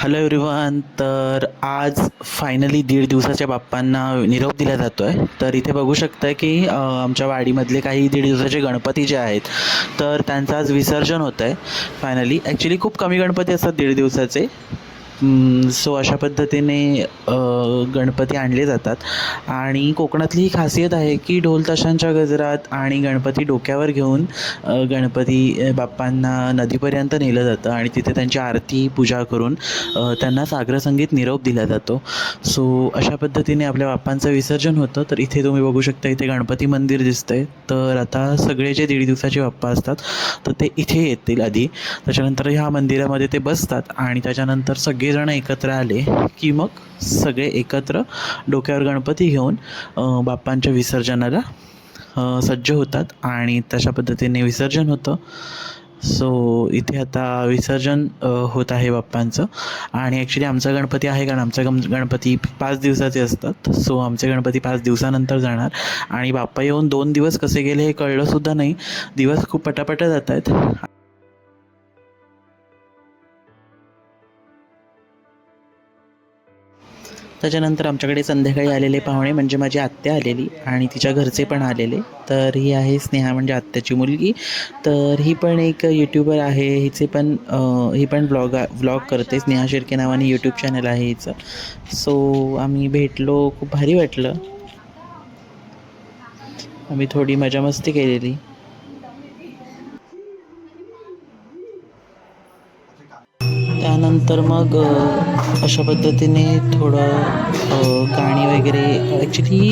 Hello everyone तर आज finally दीड दिवसाच्या बाप्पांना निरोप दिला जातो आहे तर इथे बघू शकता की आमच्या वाडीमधले काही दीड दिवसाचे गणपती जे आहेत तर त्यांचं आज विसर्जन होतं आहे फायनली ॲक्च्युली खूप कमी गणपती असतात दीड दिवसाचे. सो अशा पद्धतीने गणपती आणले जातात. आणि कोकणातली ही खासियत आहे की ढोल ताशांच्या गजरात आणि गणपती डोक्यावर घेऊन गणपती बाप्पांना नदीपर्यंत नेलं जातं आणि तिथे त्यांची आरती पूजा करून त्यांना सागरसंगीत निरोप दिला जातो. सो अशा पद्धतीने आपल्या बाप्पांचं विसर्जन होतं. तर इथे तुम्ही बघू शकता इथे गणपती मंदिर दिसतंय. तर आता सगळे जे दीड दिवसाचे बाप्पा असतात तर ते इथे येतील आधी. त्याच्यानंतर ह्या मंदिरामध्ये ते बसतात आणि त्याच्यानंतर सगळे सगळेजण एकत्र आले की मग सगळे एकत्र डोक्यावर गणपती घेऊन बाप्पांच्या विसर्जनाला सज्ज होतात आणि तशा पद्धतीने विसर्जन होतं. सो इथे आता विसर्जन होत आहे बाप्पांचं. आणि ॲक्च्युली आमचा गणपती आहे कारण आमचा गम गणपती पाच दिवसाचे असतात. सो आमचे गणपती पाच दिवसानंतर जाणार. आणि बाप्पा येऊन दोन दिवस कसे गेले हे कळलंसुद्धा नाही. दिवस खूप पटापट जात आहेत त्याच्यानंतर आमच्याकडे संध्याकाळी आलेले पाहुणे म्हणजे माझी आत्या आलेली आणि तिच्या घरचे पण आलेले. तर ही आहे स्नेहा म्हणजे आत्याची मुलगी. तर ही पण एक यूट्यूबर आहे. हिचे पण ही पण ब्लॉग व्लॉग करते. स्नेहा शिर्के नावाने यूट्यूब चॅनल आहे हिचं. सो आम्ही भेटलो. खूप भारी वाटलं. आम्ही थोडी मजा मस्ती केलेली. त्यानंतर मग अशा पद्धतीने थोडं गाणी वगैरे ॲक्च्युली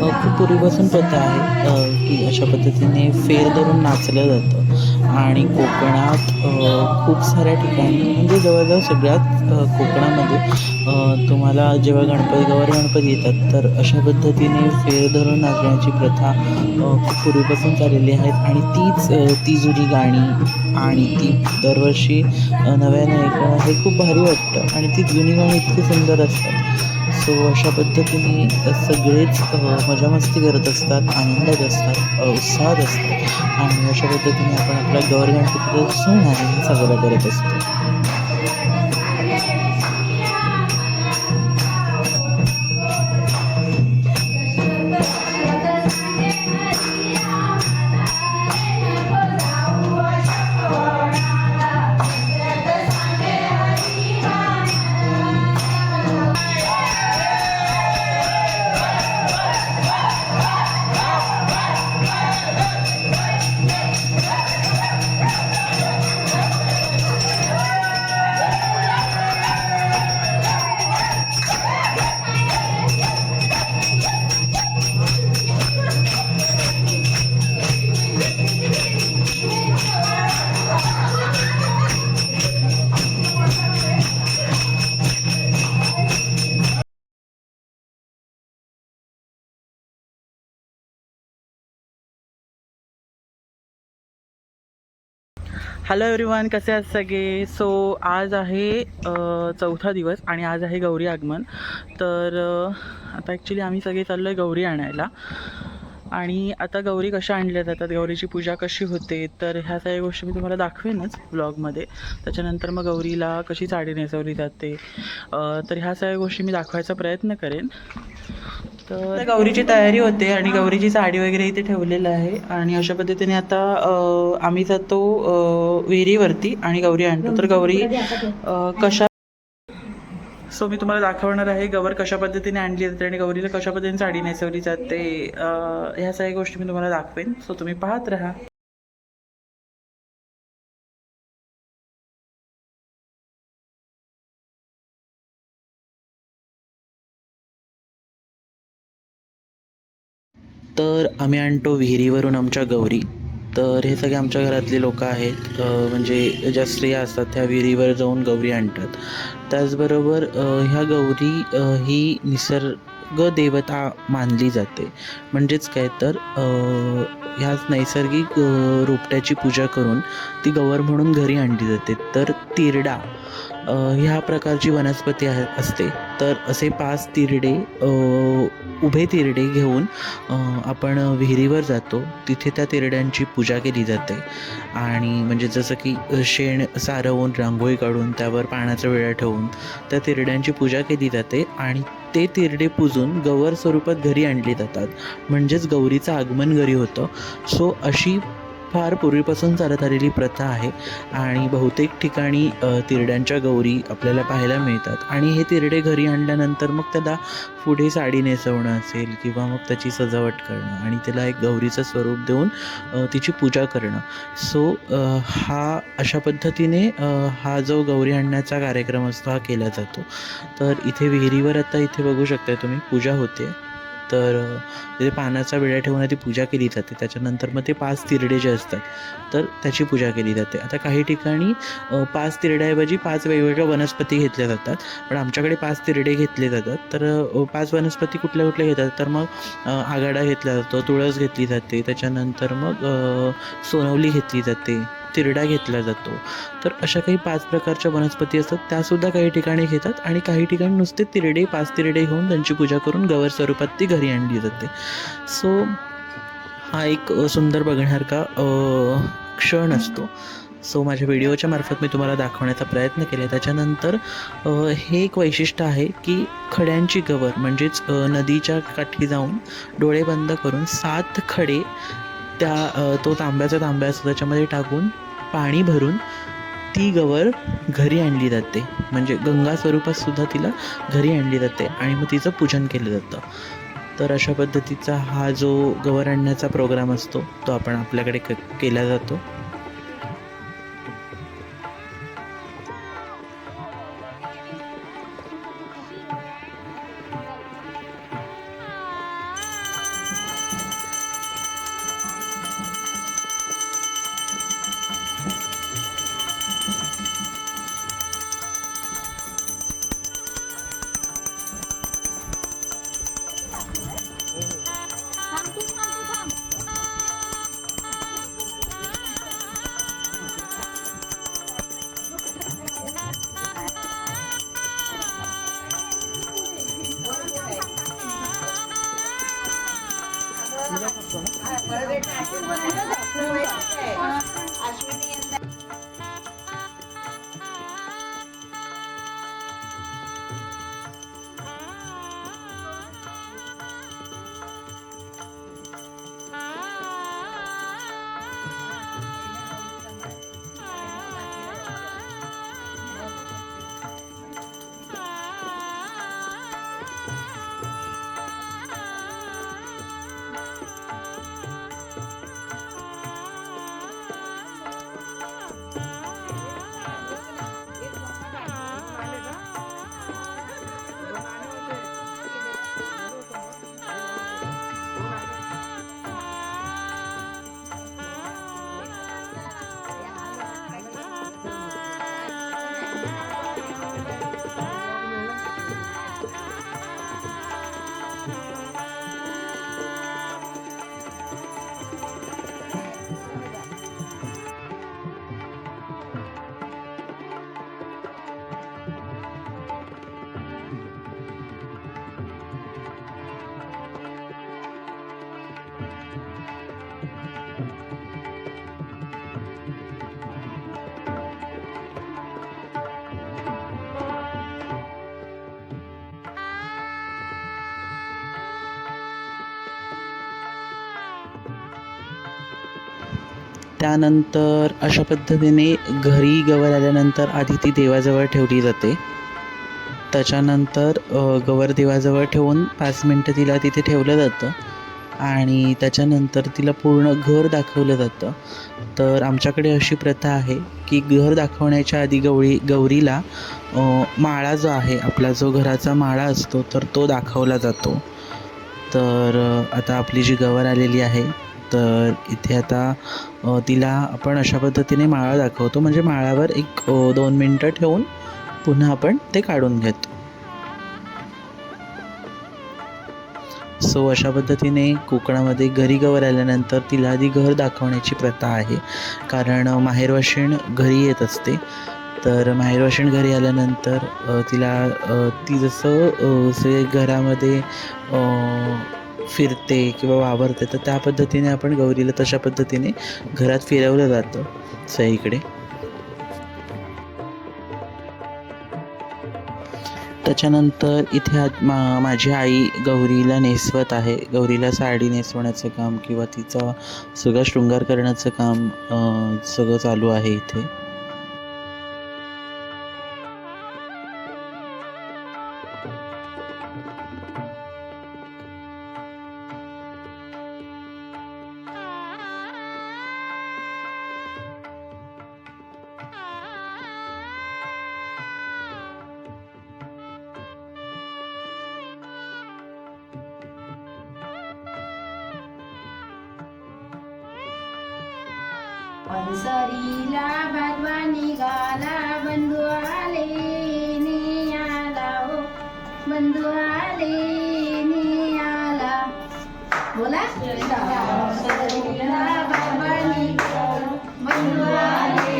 खूप पूर्वीपासून प्रथा आहे की अशा पद्धतीने फेर धरून नाचलं जातं. आणि कोकणात खूप साऱ्या ठिकाणी म्हणजे जवळजवळ सगळ्यात कोकणामध्ये तुम्हाला जेव्हा गणपती गौर गणपती येतात तर अशा पद्धतीने फेर धरून नाचण्याची प्रथा खूप पूर्वीपासून चाललेली आहेत आणि तीच ती जुनी गाणी आणि ती दरवर्षी नव्याने ऐकणं हे खूप भारी वाटतं आणि ती जुनी गाणी इतकी सुंदर असतात. सो अशा पद्धतीने सगळेच मजा मस्ती करत असतात आनंदात असतात उत्साहात असतात. आणि अशा पद्धतीने आपण आपला गौर गणपतीचा सण आहे साजरा करत असतो. हॅलो एव्हरीवन कसे आहात सगळे? सो आज आहे चौथा दिवस आणि आज आहे गौरी आगमन. तर आता ॲक्च्युली आम्ही सगळे चाललो आहे गौरी आणायला. आणि आता गौरी कशा आणल्या जातात गौरीची पूजा कशी होते तर ह्या सगळ्या गोष्टी मी तुम्हाला दाखवेनच ब्लॉगमध्ये त्याच्यानंतर मग गौरीला कशी साडी नेसवली जाते तर ह्या सगळ्या गोष्टी मी दाखवायचा प्रयत्न करेन. तर गौरीची तयारी होते आणि गौरीची साडी वगैरे इथे ठेवलेलं आहे. आणि अशा पद्धतीने आता आम्ही जातो विहिरीवरती आणि गौरी आणतो. तर गौरी कशा सो मी तुम्हाला दाखवणार आहे गवर कशा पद्धतीने आणली जाते आणि गौरीला कशा पद्धतीने साडी नेसवली जाते. ह्या सगळ्या गोष्टी मी तुम्हाला दाखवेन. सो तुम्ही पाहत राहा. तर आम्ही आणतो विहिरीवरून आमच्या गौरी. तर हे सगळे आमच्या घरातले लोक आहेत. म्हणजे ज्या स्त्रिया असतात त्या विहिरीवर जाऊन गौरी आणतात. त्याचबरोबर ह्या गौरी ही निसर्ग देवता मानली जाते. म्हणजेच काय तर ह्याच नैसर्गिक रोपट्याची पूजा करून ती गौर म्हणून घरी आणली जाते. तर तिरडा. ह्या प्रकारची वनस्पती असते. तर असे पाच तिरडे उभे तिरडे घेऊन आपण विहिरीवर जातो. तिथे त्या तिरड्यांची पूजा केली जाते. आणि म्हणजे जसं की शेण सारवून रांगोळी काढून त्यावर पाण्याचा विळा ठेवून त्या तिरड्यांची पूजा केली जाते. आणि ते तिरडे पूजून गवर स्वरूपात घरी आणली जातात. म्हणजेच गौरीचं आगमन घरी होतं. सो अशी फार पूर्वीपासून चालत आलेली प्रथा आहे आणि बहुतेक ठिकाणी तिरड्यांच्या गौरी आपल्याला पाहायला मिळतात. आणि हे तिरडे घरी आणल्यानंतर मग त्याला पुढे साडी नेसवणं असेल किंवा मग त्याची सजावट करणं आणि त्याला एक गौरीचं स्वरूप देऊन तिची पूजा करणं. सो हा अशा पद्धतीने हा जो गौरी आणण्याचा कार्यक्रम असतो हा केला जातो. तर इथे विहिरीवर आता इथे बघू शकता तुम्ही पूजा होते. तर तिथे पानाचा विळा ठेवून ती पूजा केली जाते त्याच्यानंतर मग ते पाच तिरडे जे असतात तर त्याची पूजा केली जाते. आता काही ठिकाणी पाच तिरड्याऐवजी पाच वेगवेगळ्या वनस्पती घेतल्या जातात पण आमच्याकडे पाच तिरडे घेतले जातात. तर पाच वनस्पती कुठल्या कुठल्या घेतात? तर मग आघाडा घेतला जातो तुळस घेतली जाते त्याच्यानंतर मग सोनवली घेतली जाते. तिरडा घेतला जातो. तर अशा काही पाच प्रकारच्या वनस्पती असतात त्यासुद्धा काही ठिकाणी घेतात आणि काही ठिकाणी नुसते तिरडे पाच तिरडे घेऊन त्यांची पूजा करून गवर स्वरूपात ती घरी आणली जाते. सो हा एक सुंदर बघण्यासारखा क्षण असतो. सो माझ्या व्हिडिओच्या मार्फत मी तुम्हाला दाखवण्याचा प्रयत्न केला त्याच्यानंतर हे एक वैशिष्ट्य आहे की खड्यांची गवर म्हणजेच नदीच्या काठी जाऊन डोळे बंद करून सात खडे त्या तो तांब्याचा तांब्या असतो त्याच्यामध्ये टाकून पाणी भरून ती गवर घरी आणली जाते. म्हणजे गंगा स्वरूपात सुद्धा तिला घरी आणली जाते आणि मग तिचं पूजन केलं जातं. तर अशा पद्धतीचा हा जो गवर आणण्याचा प्रोग्राम असतो तो आपण आपल्याकडे क केला जातो. त्यानंतर अशा पद्धतीने घरी गवर आल्यानंतर आधी ती देवाजवळ ठेवली जाते. त्याच्यानंतर गवर देवाजवळ ठेवून पाच मिनटं तिला तिथे ठेवलं जातं आणि त्याच्यानंतर तिला पूर्ण घर दाखवलं जातं. तर आमच्याकडे अशी प्रथा आहे की घर दाखवण्याच्या आधी गवळी गौरीला माळा जो आहे आपला जो घराचा माळा असतो तर तो दाखवला जातो. तर आता आपली जी गवर आलेली आहे तर इथे आता तिला आपण अशा पद्धतीने माळा दाखवतो. म्हणजे माळावर एक दोन मिनटं ठेवून पुन्हा आपण ते काढून घेतो. सो अशा पद्धतीने कोकणामध्ये घरी गवर आल्यानंतर तिला आधी घर दाखवण्याची प्रथा आहे. कारण माहेरवाशीण घरी येत असते. तर माहेरवाशीण घरी आल्यानंतर तिला ती जसं घरामध्ये फिरते किंवा वावरते तर त्या पद्धतीने आपण गौरीला तशा पद्धतीने घरात फिरवलं जातं. सईकडे त्याच्यानंतर इथे मा माझी आई गौरीला नेसवत आहे. गौरीला साडी नेसवण्याचं काम किंवा तिचा सगळं शृंगार करण्याचं काम सगळं चालू आहे इथे. पंसरीला भागवा निघाला बंधू आले नियाला हो. बंधू आले नियाला बोला. पंसरीला भागवा निघाला बंधू आले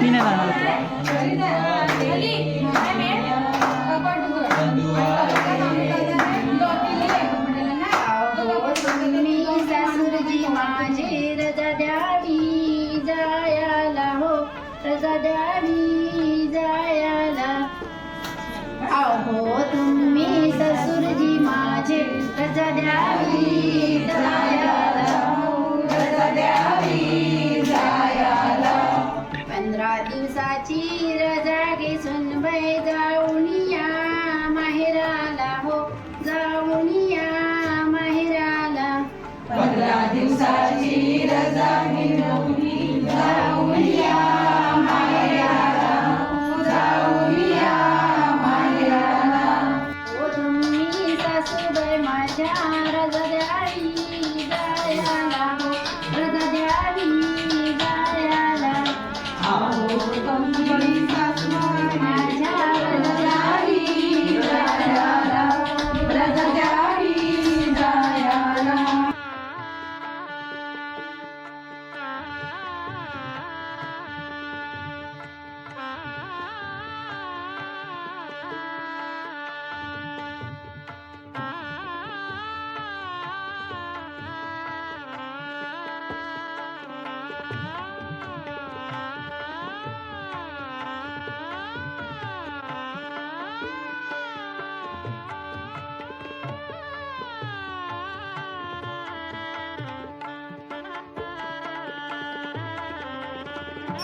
मी नाही Yeah.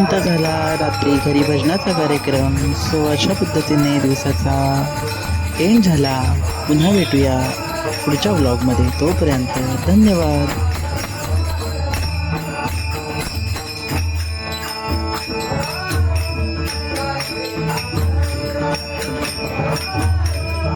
निवांत झाला. रात्री घरी भजनाचा कार्यक्रम. सो अशा पद्धतीने दिवसाचा एंड झाला. पुन्हा भेटूया पुढच्या व्लॉगमध्ये तोपर्यंत धन्यवाद.